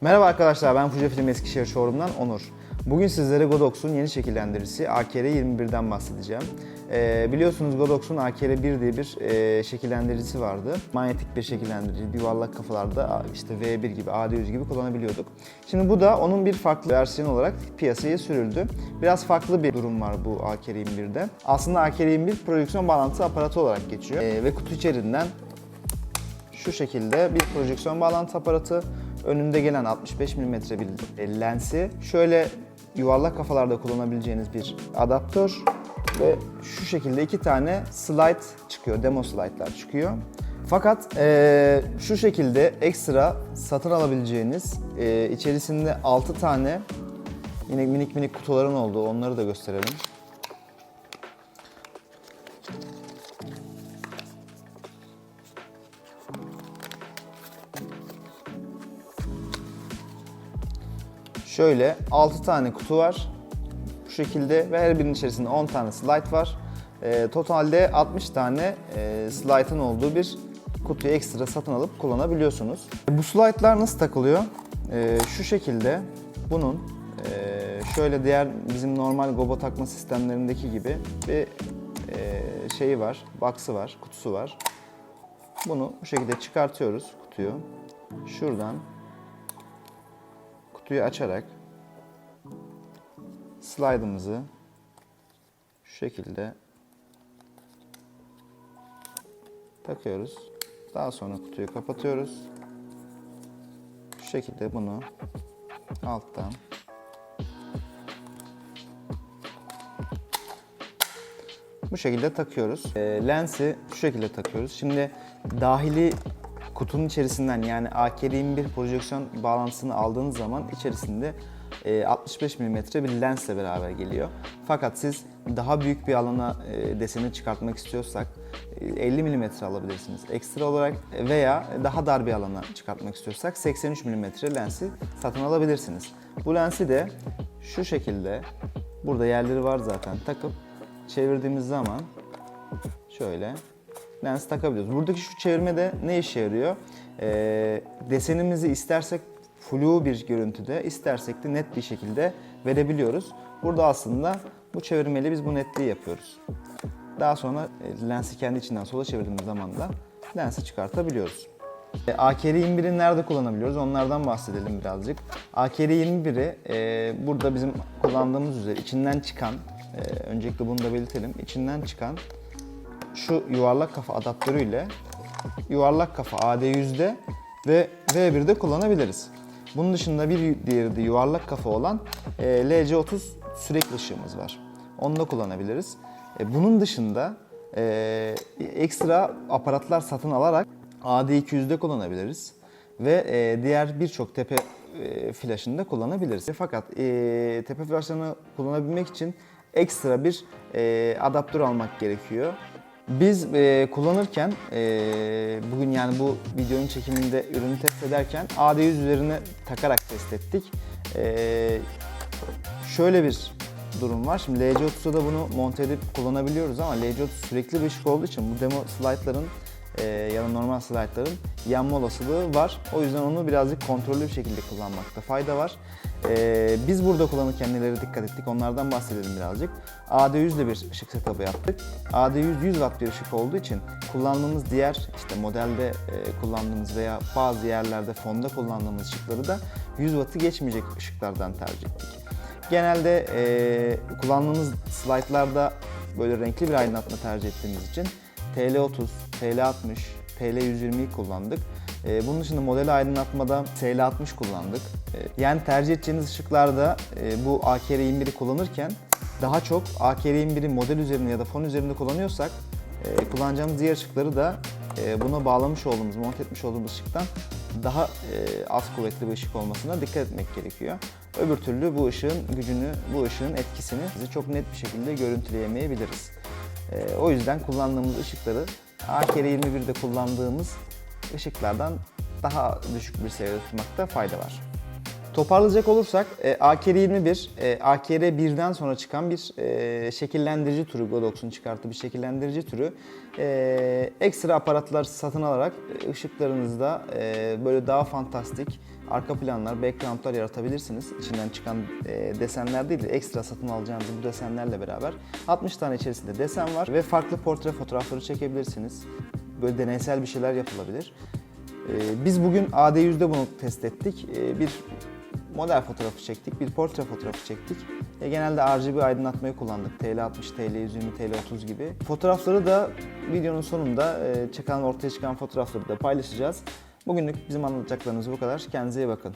Merhaba arkadaşlar ben Fujifilm Eskişehir Showroom'dan Onur. Bugün sizlere Godox'un yeni şekillericisi AKR21'den bahsedeceğim. Ee, biliyorsunuz Godox'un AKR1 diye bir e, şekillendiricisi vardı. Manyetik bir şekillendirici, yuvarlak kafalarda işte V1 gibi, AD100 gibi kullanabiliyorduk. Şimdi bu da onun bir farklı versiyonu olarak piyasaya sürüldü. Biraz farklı bir durum var bu AKR21'de. Aslında AKR21 prodüksiyon bağlantı aparatı olarak geçiyor. Ee, ve kutu içerisinden şu şekilde bir projeksiyon bağlantı aparatı, önünde gelen 65 mm bir lensi, şöyle yuvarlak kafalarda kullanabileceğiniz bir adaptör ve şu şekilde iki tane slide çıkıyor, demo slide'lar çıkıyor. Fakat eee, şu şekilde ekstra satın alabileceğiniz eee, içerisinde 6 tane yine minik minik kutuların olduğu onları da gösterelim. Şöyle 6 tane kutu var. Bu şekilde ve her birinin içerisinde 10 tane slide var. Ee, totalde 60 tane e, slide'ın olduğu bir kutuyu ekstra satın alıp kullanabiliyorsunuz. Bu slide'lar nasıl takılıyor? Ee, şu şekilde bunun e, şöyle diğer bizim normal gobo takma sistemlerindeki gibi bir e, şeyi var, box'ı var, kutusu var. Bunu bu şekilde çıkartıyoruz kutuyu. Şuradan kutuyu açarak slide'ımızı şu şekilde takıyoruz. Daha sonra kutuyu kapatıyoruz. Şu şekilde bunu alttan bu şekilde takıyoruz. E, lensi şu şekilde takıyoruz. Şimdi dahili kutunun içerisinden yani AKR21 projeksiyon bağlantısını aldığınız zaman içerisinde e, 65 mm bir lensle beraber geliyor. Fakat siz daha büyük bir alana e, deseni çıkartmak istiyorsak e, 50 mm alabilirsiniz ekstra olarak veya daha dar bir alana çıkartmak istiyorsak 83 mm lensi satın alabilirsiniz. Bu lensi de şu şekilde burada yerleri var zaten takıp çevirdiğimiz zaman şöyle lens takabiliyoruz. Buradaki şu çevirme de ne işe yarıyor? Ee, desenimizi istersek flu bir görüntüde, istersek de net bir şekilde verebiliyoruz. Burada aslında bu çevirmeyle biz bu netliği yapıyoruz. Daha sonra e, lensi kendi içinden sola çevirdiğimiz zaman da lensi çıkartabiliyoruz. E, AKR21'i nerede kullanabiliyoruz? Onlardan bahsedelim birazcık. AKR21'i e, burada bizim kullandığımız üzere içinden çıkan, e, öncelikle bunu da belirtelim, içinden çıkan şu yuvarlak kafa adaptörüyle yuvarlak kafa AD100'de ve V1'de kullanabiliriz. Bunun dışında bir diğeri de yuvarlak kafa olan e, LC30 sürekli ışığımız var. Onu da kullanabiliriz. E, bunun dışında e, ekstra aparatlar satın alarak AD200'de kullanabiliriz. Ve e, diğer birçok tepe e, flaşını da kullanabiliriz. Fakat e, tepe flaşlarını kullanabilmek için ekstra bir e, adaptör almak gerekiyor. Biz e, kullanırken e, bugün yani bu videonun çekiminde ürünü test ederken AD100 üzerine takarak test ettik. E, şöyle bir durum var. Şimdi LC30'da da bunu monte edip kullanabiliyoruz ama LC30 sürekli bir ışık olduğu için bu demo slaytların e, ya da normal slaytların yanma olasılığı var. O yüzden onu birazcık kontrollü bir şekilde kullanmakta fayda var. E, biz burada kullanırken nelere dikkat ettik onlardan bahsedelim birazcık. AD100 ile bir ışık setup'ı yaptık. AD100 100 watt bir ışık olduğu için kullandığımız diğer işte modelde e, kullandığımız veya bazı yerlerde fonda kullandığımız ışıkları da 100 wattı geçmeyecek ışıklardan tercih ettik. Genelde e, kullandığımız slaytlarda böyle renkli bir aydınlatma tercih ettiğimiz için TL30, TL60, TL120'yi kullandık. E, bunun dışında model aydınlatmada TL60 kullandık. E, yani tercih edeceğiniz ışıklarda e, bu AKR21'i kullanırken daha çok AKR21'i model üzerinde ya da fon üzerinde kullanıyorsak e, kullanacağımız diğer ışıkları da e, buna bağlamış olduğumuz, monte etmiş olduğumuz ışıktan daha e, az kuvvetli bir ışık olmasına dikkat etmek gerekiyor. Öbür türlü bu ışığın gücünü, bu ışığın etkisini bize çok net bir şekilde görüntüleyemeyebiliriz. E, o yüzden kullandığımız ışıkları AKR21'de kullandığımız ışıklardan daha düşük bir seviyede tutmakta fayda var. Toparlayacak olursak e, AKR 21, e, AKR 1'den sonra çıkan bir e, şekillendirici türü, Godox'un çıkarttığı bir şekillendirici türü. E, ekstra aparatlar satın alarak e, ışıklarınızda e, böyle daha fantastik arka planlar, backgroundlar yaratabilirsiniz. İçinden çıkan e, desenler değil de ekstra satın alacağınız bu desenlerle beraber 60 tane içerisinde desen var ve farklı portre fotoğrafları çekebilirsiniz. Böyle deneysel bir şeyler yapılabilir. Ee, Biz bugün AD100'de bunu test ettik. Ee, Bir model fotoğrafı çektik, bir portre fotoğrafı çektik. E, genelde RGB aydınlatmayı kullandık. TL60, TL120, TL30 gibi. Fotoğrafları da videonun sonunda e, çıkan, ortaya çıkan fotoğrafları da paylaşacağız. Bugünlük bizim anlatacaklarımız bu kadar. Kendinize iyi bakın.